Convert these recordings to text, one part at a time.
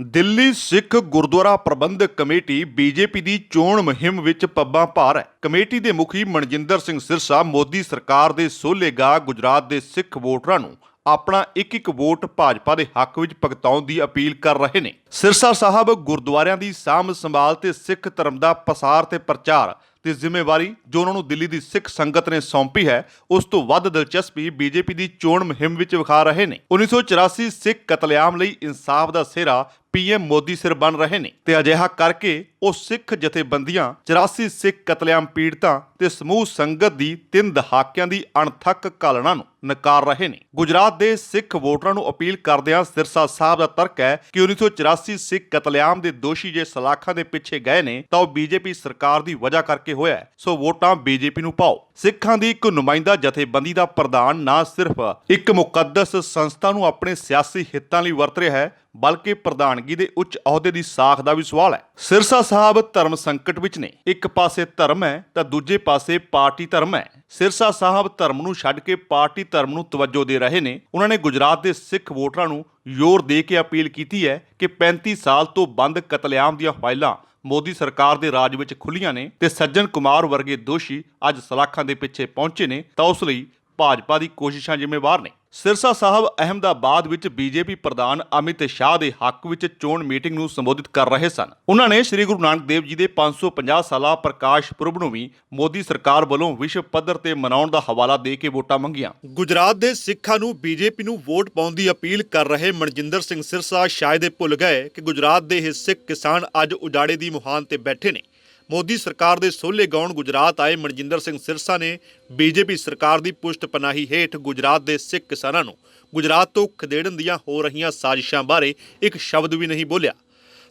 ਦਿੱਲੀ ਸਿੱਖ ਗੁਰਦੁਆਰਾ ਪ੍ਰਬੰਧਕ committee BJP ਦੀ ਚੋਣ ਮੁਹਿੰਮ ਵਿੱਚ ਪੱਬਾਂ ਭਾਰ ਹੈ। ਕਮੇਟੀ ਦੇ ਮੁਖੀ ਮਨਜਿੰਦਰ ਸਿੰਘ ਸਿਰਸਾ ਮੋਦੀ ਸਰਕਾਰ ਦੇ ਸੋਲੇਗਾ ਗੁਜਰਾਤ ਦੇ ਸਿੱਖ ਵੋਟਰਾਂ ਨੂੰ ਆਪਣਾ ਇੱਕ ਇੱਕ ਵੋਟ ਭਾਜਪਾ ਦੇ ਹੱਕ ਵਿੱਚ ਭਗਤਾਉਣ ਦੀ ਅਪੀਲ ਕਰ ਰਹੇ ਨੇ। ਸਿਰਸਾ ਸਾਹਿਬ ਗੁਰਦੁਆਰਿਆਂ ਦੀ ਸਾਂਭ ਸੰਭਾਲ ਤੇ ਸਿੱਖ ਧਰਮ ਦਾ ਪਸਾਰ ਤੇ ਪ੍ਰਚਾਰ ਤੇ ਜ਼ਿੰਮੇਵਾਰੀ ਜੋ ਉਹਨਾਂ ਨੂੰ ਦਿੱਲੀ ਦੀ ਸਿੱਖ ਸੰਗਤ ਨੇ ਸੌਂਪੀ ਹੈ, ਉਸ ਤੋਂ ਵੱਧ ਦਿਲਚਸਪੀ ਬੀਜੇਪੀ ਦੀ ਚੋਣ ਮੁਹਿੰਮ ਵਿੱਚ ਵਿਖਾ ਰਹੇ ਨੇ। 1984 ਸਿੱਖ ਕਤਲੇਆਮ ਲਈ ਇਨਸਾਫ ਦਾ ਸਿਹਰਾ ਪੀਐਮ ਮੋਦੀ ਸਿਰ ਬਣ ਰਹੇ ਨੇ ਤੇ ਅਜਿਹਾ ਕਰਕੇ ਉਹ ਸਿੱਖ ਜਥੇਬੰਦੀਆਂ 84 ਸਿੱਖ ਕਤਲੇਆਮ ਪੀੜਤਾਂ ਤੇ ਸਮੂਹ ਸੰਗਤ ਦੀ ਤਿੰਨ ਦਹਾਕਿਆਂ ਦੀ ਅਣਥੱਕ ਕਾਲਣਾ ਨੂੰ ਨਕਾਰ ਰਹੇ ਨੇ ਗੁਜਰਾਤ ਦੇ ਸਿੱਖ ਵੋਟਰਾਂ ਨੂੰ ਅਪੀਲ ਕਰਦਿਆਂ ਸਿਰਸਾ ਸਾਹਿਬ ਦਾ ਤਰਕ ਹੈ ਕਿ 1984 ਸਿੱਖ ਕਤਲੇਆਮ ਦੇ ਦੋਸ਼ੀ ਜੇ ਸਲਾਖਾਂ ਦੇ ਪਿੱਛੇ ਗਏ ਨੇ, ਤਾਂ ਉਹ ਬੀਜੇਪੀ ਸਰਕਾਰ ਦੀ ਵਜ੍ਹਾ ਕਰਕੇ ਹੋਇਆ ਹੈ। ਸੋ ਵੋਟਾਂ ਬੀਜੇਪੀ ਨੂੰ ਪਾਓ ਸਿੱਖਾਂ ਦੀ ਇੱਕ ਨੁਮਾਇੰਦਾ ਜਥੇਬੰਦੀ ਦਾ ਪ੍ਰਧਾਨ ਨਾ ਸਿਰਫ ਇੱਕ ਮੁਕੱਦਸ ਸੰਸਥਾ ਨੂੰ ਆਪਣੇ ਸਿਆਸੀ ਹਿੱਤਾਂ ਲਈ ਵਰਤ ਰਿਹਾ ਹੈ ਬਲਕਿ ਪ੍ਰਧਾਨਗੀ ਦੇ ਉੱਚ ਅਹੁਦੇ ਦੀ ਸਾਖ ਦਾ ਵੀ ਸਵਾਲ ਹੈ। ਸਿਰਸਾ ਸਾਹਿਬ ਧਰਮ ਸੰਕਟ ਵਿੱਚ ਨੇ। ਇੱਕ ਪਾਸੇ ਧਰਮ ਹੈ, ਤਾਂ ਦੂਜੇ ਪਾਸੇ ਪਾਰਟੀ ਧਰਮ ਹੈ। ਸਿਰਸਾ ਸਾਹਿਬ ਧਰਮ ਨੂੰ ਛੱਡ ਕੇ ਪਾਰਟੀ ਧਰਮ ਨੂੰ ਤਵੱਜੋ ਦੇ ਰਹੇ ਨੇ। ਉਹਨਾਂ ਨੇ ਗੁਜਰਾਤ ਦੇ ਸਿੱਖ ਵੋਟਰਾਂ ਨੂੰ ਜ਼ੋਰ ਦੇ ਕੇ ਅਪੀਲ ਕੀਤੀ ਹੈ ਕਿ 35 ਸਾਲ ਤੋਂ ਬੰਦ ਕਤਲੇਆਮ ਦੀਆਂ ਫਾਈਲਾਂ ਮੋਦੀ ਸਰਕਾਰ ਦੇ ਰਾਜ ਵਿੱਚ ਖੁੱਲੀਆਂ ਨੇ ਤੇ ਸੱਜਣ ਕੁਮਾਰ ਵਰਗੇ ਦੋਸ਼ੀ ਅੱਜ ਸਲਾਖਾਂ ਦੇ ਪਿੱਛੇ ਪਹੁੰਚੇ ਨੇ, ਤਾਂ ਉਸ ਲਈ ਭਾਜਪਾ ਦੀ ਕੋਸ਼ਿਸ਼ਾਂ ਜ਼ਿੰਮੇਵਾਰ ਨੇ। ਸਿਰਸਾ ਸਾਹਿਬ ਅਹਿਮਦਾਬਾਦ ਵਿੱਚ ਬੀਜੇਪੀ ਪ੍ਰਧਾਨ ਅਮਿਤ ਸ਼ਾਹ ਦੇ ਹੱਕ ਵਿੱਚ ਚੋਣ ਮੀਟਿੰਗ ਨੂੰ ਸੰਬੋਧਿਤ ਕਰ ਰਹੇ ਸਨ। ਉਹਨਾਂ ਨੇ ਸ੍ਰੀ ਗੁਰੂ ਨਾਨਕ ਦੇਵ ਜੀ ਦੇ 550 ਸਾਲਾ ਪ੍ਰਕਾਸ਼ ਪੁਰਬ ਨੂੰ ਵੀ ਮੋਦੀ ਸਰਕਾਰ ਵੱਲੋਂ ਵਿਸ਼ਵ ਪੱਧਰ ਤੇ ਮਨਾਉਣ ਦਾ ਹਵਾਲਾ ਦੇ ਕੇ ਵੋਟਾਂ ਮੰਗੀਆਂ। ਗੁਜਰਾਤ ਦੇ ਸਿੱਖਾਂ ਨੂੰ ਬੀਜੇਪੀ ਨੂੰ ਵੋਟ ਪਾਉਣ ਦੀ ਅਪੀਲ ਕਰ ਰਹੇ ਮਨਜਿੰਦਰ ਸਿੰਘ ਸਿਰਸਾ ਸ਼ਾਇਦ ਇਹ ਭੁੱਲ ਗਏ ਕਿ ਗੁਜਰਾਤ ਦੇ ਇਹ ਸਿੱਖ ਕਿਸਾਨ ਅੱਜ ਉਜਾੜੇ ਦੀ ਮੁਹਾਨ ਤੇ ਬੈਠੇ ਨੇ। ਮੋਦੀ ਸਰਕਾਰ ਦੇ ਸੋਲੇ ਗਾਉਣ ਗੁਜਰਾਤ ਆਏ ਮਨਜਿੰਦਰ ਸਿੰਘ ਸਿਰਸਾ ਨੇ ਬੀਜੇਪੀ ਸਰਕਾਰ ਦੀ ਪੁਸ਼ਤ ਪਨਾਹੀ ਹੇਠ ਗੁਜਰਾਤ ਦੇ ਸਿੱਖ ਕਿਸਾਨਾਂ ਨੂੰ ਗੁਜਰਾਤ ਤੋਂ ਖਦੇੜਨ ਦੀਆਂ ਹੋ ਰਹੀਆਂ ਸਾਜ਼ਿਸ਼ਾਂ ਬਾਰੇ ਇੱਕ ਸ਼ਬਦ ਵੀ ਨਹੀਂ ਬੋਲਿਆ।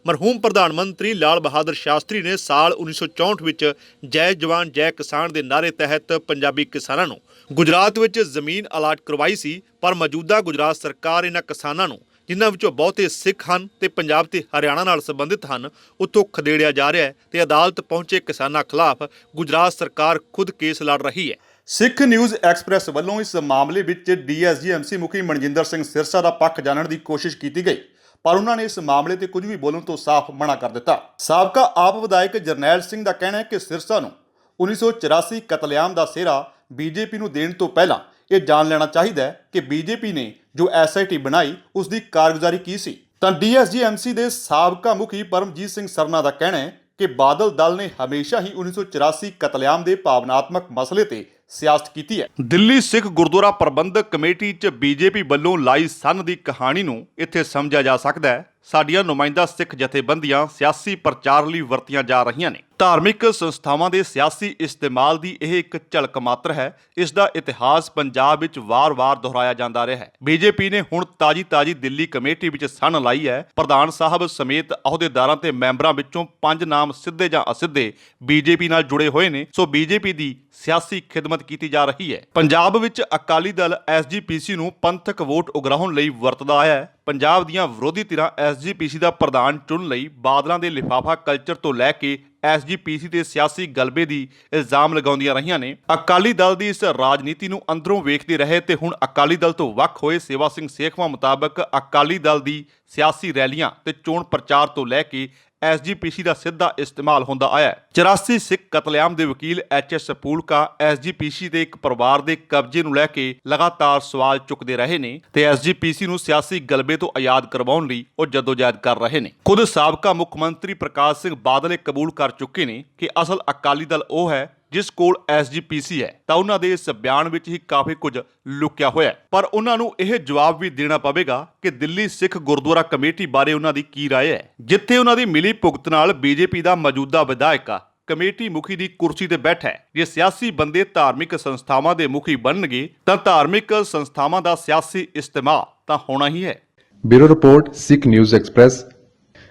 ਮਰਹੂਮ ਪ੍ਰਧਾਨ ਮੰਤਰੀ ਲਾਲ ਬਹਾਦਰ ਸ਼ਾਸਤਰੀ ਨੇ ਸਾਲ 1964 ਵਿੱਚ ਜੈ ਜਵਾਨ, ਜੈ ਕਿਸਾਨ ਦੇ ਨਾਅਰੇ ਤਹਿਤ ਪੰਜਾਬੀ ਕਿਸਾਨਾਂ ਨੂੰ ਗੁਜਰਾਤ ਵਿੱਚ ਜ਼ਮੀਨ ਅਲਾਟ ਕਰਵਾਈ ਸੀ, ਪਰ ਮੌਜੂਦਾ ਗੁਜਰਾਤ ਸਰਕਾਰ ਇਹਨਾਂ ਕਿਸਾਨਾਂ ਨੂੰ ਜਿਨ੍ਹਾਂ ਵਿੱਚੋਂ ਬਹੁਤੇ ਸਿੱਖ ਹਨ ਤੇ ਪੰਜਾਬ ਤੇ ਹਰਿਆਣਾ ਨਾਲ ਸੰਬੰਧਿਤ ਹਨ, ਉੱਥੋਂ ਖਦੇੜਿਆ ਜਾ ਰਿਹਾ ਹੈ ਤੇ ਅਦਾਲਤ ਪਹੁੰਚੇ ਕਿਸਾਨਾਂ ਖਿਲਾਫ ਗੁਜਰਾਤ ਸਰਕਾਰ ਖੁਦ ਕੇਸ ਲੜ ਰਹੀ ਹੈ। ਸਿੱਖ ਨਿਊਜ਼ ਐਕਸਪ੍ਰੈਸ ਵੱਲੋਂ ਇਸ ਮਾਮਲੇ ਵਿੱਚ ਡੀਐਸਜੀਐਮਸੀ ਮੁਖੀ ਮਨਜਿੰਦਰ ਸਿੰਘ ਸਿਰਸਾ ਦਾ ਪੱਖ ਜਾਣਨ ਦੀ ਕੋਸ਼ਿਸ਼ ਕੀਤੀ ਗਈ, ਪਰ ਉਹਨਾਂ ਨੇ ਇਸ ਮਾਮਲੇ ਤੇ ਕੁਝ ਵੀ ਬੋਲਣ ਤੋਂ ਸਾਫ਼ ਮਨਾ ਕਰ ਦਿੱਤਾ। ਸਾਬਕਾ ਆਪ ਵਿਧਾਇਕ ਜਰਨੈਲ ਸਿੰਘ ਦਾ ਕਹਿਣਾ ਹੈ ਕਿ ਸਿਰਸਾ ਨੂੰ 1984 ਕਤਲੇਆਮ ਦਾ ਸਿਹਰਾ ਬੀਜੇਪੀ ਨੂੰ ਦੇਣ ਤੋਂ ਪਹਿਲਾਂ ਇਹ ਜਾਣ ਲੈਣਾ ਚਾਹੀਦਾ ਹੈ ਕਿ ਬੀਜੇਪੀ ਨੇ ਜੋ ਐਸਆਈਟੀ ਬਣਾਈ ਉਸ ਦੀ ਕਾਰਗੁਜ਼ਾਰੀ ਕੀ ਸੀ। ਤਾਂ ਡੀਐਸਜੀਐਮਸੀ ਦੇ ਸਾਬਕਾ ਮੁਖੀ ਪਰਮਜੀਤ ਸਿੰਘ ਸਰਨਾ ਦਾ ਕਹਿਣਾ ਹੈ ਕਿ ਬਾਦਲ ਦਲ ਨੇ ਹਮੇਸ਼ਾ ਹੀ 1984 ਕਤਲੇਆਮ ਦੇ ਭਾਵਨਾਤਮਕ ਮਸਲੇ ਤੇ ਸਿਆਸਤ ਕੀਤੀ ਹੈ। ਦਿੱਲੀ ਸਿੱਖ ਗੁਰਦੁਆਰਾ ਪ੍ਰਬੰਧਕ ਕਮੇਟੀ 'ਚ ਬੀਜੇਪੀ ਵੱਲੋਂ ਲਾਈ ਸੰਨ ਦੀ ਕਹਾਣੀ ਨੂੰ ਇੱਥੇ ਸਮਝਿਆ ਜਾ ਸਕਦਾ ਹੈ। ਸਾਡੀਆਂ ਨੁਮਾਇੰਦਾ ਸਿੱਖ ਜਥੇਬੰਦੀਆਂ ਸਿਆਸੀ ਪ੍ਰਚਾਰ ਲਈ ਵਰਤੀਆਂ ਜਾ ਰਹੀਆਂ ਨੇ। ਧਾਰਮਿਕ ਸੰਸਥਾਵਾਂ ਦੇ ਸਿਆਸੀ ਇਸਤੇਮਾਲ ਦੀ ਇਹ ਇੱਕ ਝਲਕ ਮਾਤਰ ਹੈ। ਇਸ ਦਾ ਇਤਿਹਾਸ ਪੰਜਾਬ ਵਿੱਚ ਵਾਰ-ਵਾਰ ਦੁਹਰਾਇਆ ਜਾਂਦਾ ਰਿਹਾ ਹੈ। ਬੀਜੇਪੀ ਨੇ ਹੁਣ ਤਾਜੀ-ਤਾਜੀ ਦਿੱਲੀ ਕਮੇਟੀ ਵਿੱਚ ਸਨ ਲਾਈ ਹੈ। ਪ੍ਰਧਾਨ ਸਾਹਿਬ ਸਮੇਤ ਅਹੁਦੇਦਾਰਾਂ ਤੇ ਮੈਂਬਰਾਂ ਵਿੱਚੋਂ ਪੰਜ ਨਾਮ ਸਿੱਧੇ ਜਾਂ ਅਸਿੱਧੇ ਬੀਜੇਪੀ ਨਾਲ ਜੁੜੇ ਹੋਏ ਨੇ। ਸੋ ਬੀਜੇਪੀ ਦੀ ਸਿਆਸੀ ਖਿਦਮਤ ਕੀਤੀ ਜਾ ਰਹੀ ਹੈ। ਪੰਜਾਬ ਵਿੱਚ ਅਕਾਲੀ ਦਲ ਐਸਜੀਪੀਸੀ ਨੂੰ ਪੰਥਕ ਵੋਟ ਉਗਰਾਉਣ ਲਈ ਵਰਤਦਾ ਹੈ। ਪੰਜਾਬ ਦੀਆਂ ਵਿਰੋਧੀ ਧਿਰਾਂ ਐਸਜੀਪੀਸੀ ਦਾ ਪ੍ਰਧਾਨ ਚੁਣਨ ਲਈ ਬਾਦਲਾਂ ਦੇ ਲਿਫਾਫਾ ਕਲਚਰ ਤੋਂ ਲੈ ਕੇ ਐਸਜੀਪੀਸੀ ਤੇ ਸਿਆਸੀ ਗਲਬੇ ਦੀ ਇਲਜ਼ਾਮ ਲਗਾਉਂਦੀਆਂ ਰਹੀਆਂ ਨੇ। ਅਕਾਲੀ ਦਲ ਦੀ ਇਸ ਰਾਜਨੀਤੀ ਨੂੰ ਅੰਦਰੋਂ ਵੇਖਦੇ ਰਹੇ ਤੇ ਹੁਣ ਅਕਾਲੀ ਦਲ ਤੋਂ ਵੱਖ ਹੋਏ ਸੇਵਾ ਸਿੰਘ ਸੇਖਵਾਂ ਮੁਤਾਬਕ ਅਕਾਲੀ ਦਲ ਦੀ ਸਿਆਸੀ ਰੈਲੀਆਂ ਤੇ ਚੋਣ ਪ੍ਰਚਾਰ ਤੋਂ ਲੈ ਕੇ ਐਸਜੀਪੀਸੀ ਦਾ ਸਿੱਧਾ ਇਸਤੇਮਾਲ ਹੁੰਦਾ ਆਇਆ ਹੈ। 84 ਸਿੱਖ ਕਤਲੇਆਮ ਦੇ ਵਕੀਲ ਐਚ ਐਸ ਪੂਲਕਾ ਐਸਜੀਪੀਸੀ ਦੇ ਇੱਕ ਪਰਿਵਾਰ ਦੇ ਕਬਜ਼ੇ ਨੂੰ ਲੈ ਕੇ ਲਗਾਤਾਰ ਸਵਾਲ ਚੁੱਕਦੇ ਰਹੇ ਨੇ ਤੇ ਐਸਜੀਪੀਸੀ ਨੂੰ ਸਿਆਸੀ ਗਲਬੇ ਤੋਂ ਆਜ਼ਾਦ ਕਰਵਾਉਣ ਲਈ ਉਹ ਜਦੋਜਹਿਦ ਕਰ ਰਹੇ ਨੇ। ਖੁਦ ਸਾਬਕਾ ਮੁੱਖ ਮੰਤਰੀ ਪ੍ਰਕਾਸ਼ ਸਿੰਘ ਬਾਦਲ ਇਹ ਕਬੂਲ ਕਰ ਕਰ ਚੁੱਕੇ ਨੇ ਕਿ ਅਸਲ ਅਕਾਲੀ ਦਲ ਉਹ ਹੈ ਜਿਸ ਕੋਲ ਐਸਜੀਪੀਸੀ ਹੈ ਤਾਂ ਉਹਨਾਂ ਦੇ ਇਸ ਬਿਆਨ ਵਿੱਚ ਹੀ ਕਾਫੀ ਕੁਝ ਲੁਕਿਆ ਹੋਇਆ ਹੈ ਪਰ ਉਹਨਾਂ ਨੂੰ ਇਹ ਜਵਾਬ ਵੀ ਦੇਣਾ ਪਵੇਗਾ ਕਿ ਦਿੱਲੀ ਸਿੱਖ ਗੁਰਦੁਆਰਾ ਕਮੇਟੀ ਬਾਰੇ ਉਹਨਾਂ ਦੀ ਕੀ رائے ਹੈ ਜਿੱਥੇ ਉਹਨਾਂ ਦੀ ਮਿਲੀ ਭੁਗਤ ਨਾਲ ਬੀਜੇਪੀ ਦਾ ਮੌਜੂਦਾ ਵਿਧਾਇਕ ਕਮੇਟੀ ਮੁਖੀ ਦੀ ਕੁਰਸੀ ਤੇ ਬੈਠਾ ਹੈ ਜੇ ਸਿਆਸੀ ਬੰਦੇ ਧਾਰਮਿਕ ਸੰਸਥਾਵਾਂ ਦੇ ਮੁਖੀ ਬਣਨਗੇ ਤਾਂ ਧਾਰਮਿਕ ਸੰਸਥਾਵਾਂ ਦਾ ਸਿਆਸੀ ਇਸਤੇਮਾਲ ਤਾਂ ਹੋਣਾ ਹੀ ਹੈ bureau report Sikh news express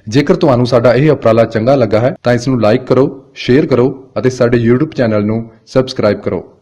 ਜੇਕਰ ਤੁਹਾਨੂੰ ਸਾਡਾ ਇਹ ਉਪਰਾਲਾ ਚੰਗਾ ਲੱਗਾ ਹੈ, ਤਾਂ ਇਸ ਨੂੰ ਲਾਈਕ ਕਰੋ ਸ਼ੇਅਰ ਕਰੋ ਅਤੇ ਸਾਡੇ YouTube ਚੈਨਲ ਨੂੰ ਸਬਸਕ੍ਰਾਈਬ ਕਰੋ।